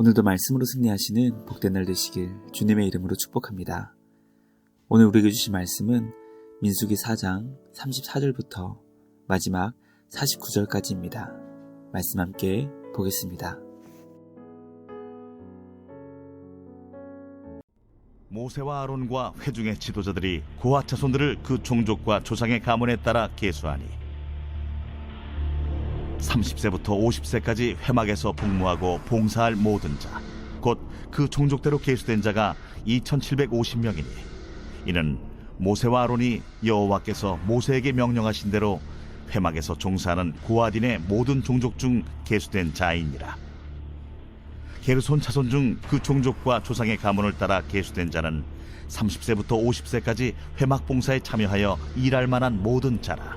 오늘도 말씀으로 승리하시는 복된 날 되시길 주님의 이름으로 축복합니다. 오늘 우리에게 주신 말씀은 민수기 4장 34절부터 마지막 49절까지입니다. 말씀 함께 보겠습니다. 모세와 아론과 회중의 지도자들이 고아 자손들을 그 종족과 조상의 가문에 따라 계수하니 30세부터 50세까지 회막에서 복무하고 봉사할 모든 자, 곧 그 종족대로 계수된 자가 2,750명이니 이는 모세와 아론이 여호와께서 모세에게 명령하신 대로 회막에서 종사하는 고아딘의 모든 종족 중 계수된 자이니라. 게르손 차손 중 그 종족과 조상의 가문을 따라 계수된 자는 30세부터 50세까지 회막 봉사에 참여하여 일할 만한 모든 자라.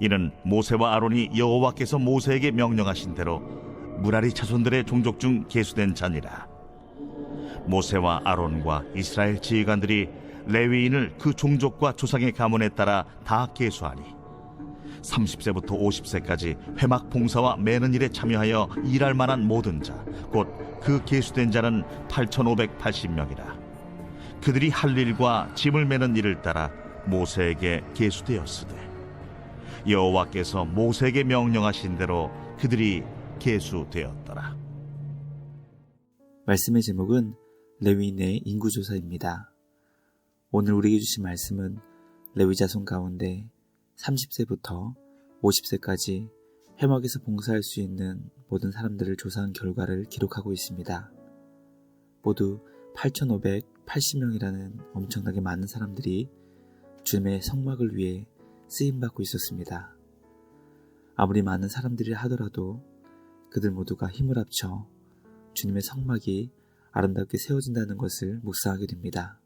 이는 모세와 아론이 여호와께서 모세에게 명령하신 대로 무라리 자손들의 종족 중 계수된 자니라. 모세와 아론과 이스라엘 지휘관들이 레위인을 그 종족과 조상의 가문에 따라 다 계수하니 30세부터 50세까지 회막 봉사와 매는 일에 참여하여 일할 만한 모든 자, 곧 그 계수된 자는 8,580명이라. 그들이 할 일과 짐을 매는 일을 따라 모세에게 계수되었으되 여호와께서 모세에게 명령하신 대로 그들이 계수되었더라. 말씀의 제목은 레위인의 인구조사입니다. 오늘 우리에게 주신 말씀은 레위 자손 가운데 30세부터 50세까지 회막에서 봉사할 수 있는 모든 사람들을 조사한 결과를 기록하고 있습니다. 모두 8,580명이라는 엄청나게 많은 사람들이 주님의 성막을 위해 쓰임받고 있었습니다. 아무리 많은 사람들이 하더라도 그들 모두가 힘을 합쳐 주님의 성막이 아름답게 세워진다는 것을 묵상하게 됩니다.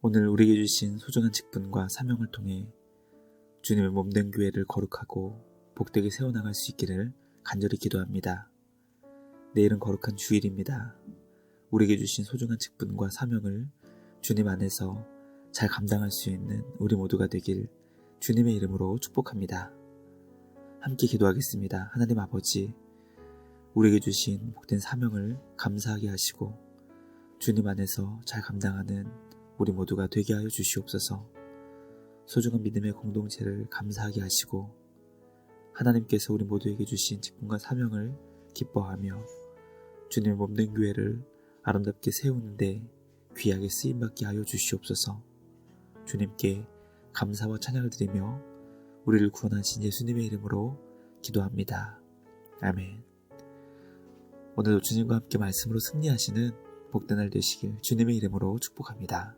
오늘 우리에게 주신 소중한 직분과 사명을 통해 주님의 몸된 교회를 거룩하고 복되게 세워나갈 수 있기를 간절히 기도합니다. 내일은 거룩한 주일입니다. 우리에게 주신 소중한 직분과 사명을 주님 안에서 잘 감당할 수 있는 우리 모두가 되길 주님의 이름으로 축복합니다. 함께 기도하겠습니다. 하나님 아버지, 우리에게 주신 복된 사명을 감사하게 하시고 주님 안에서 잘 감당하는 우리 모두가 되게 하여 주시옵소서. 소중한 믿음의 공동체를 감사하게 하시고 하나님께서 우리 모두에게 주신 직분과 사명을 기뻐하며 주님의 몸된 교회를 아름답게 세우는데 귀하게 쓰임받게 하여 주시옵소서. 주님께 감사와 찬양을 드리며 우리를 구원하신 예수님의 이름으로 기도합니다. 아멘. 오늘도 주님과 함께 말씀으로 승리하시는 복된 날 되시길 주님의 이름으로 축복합니다.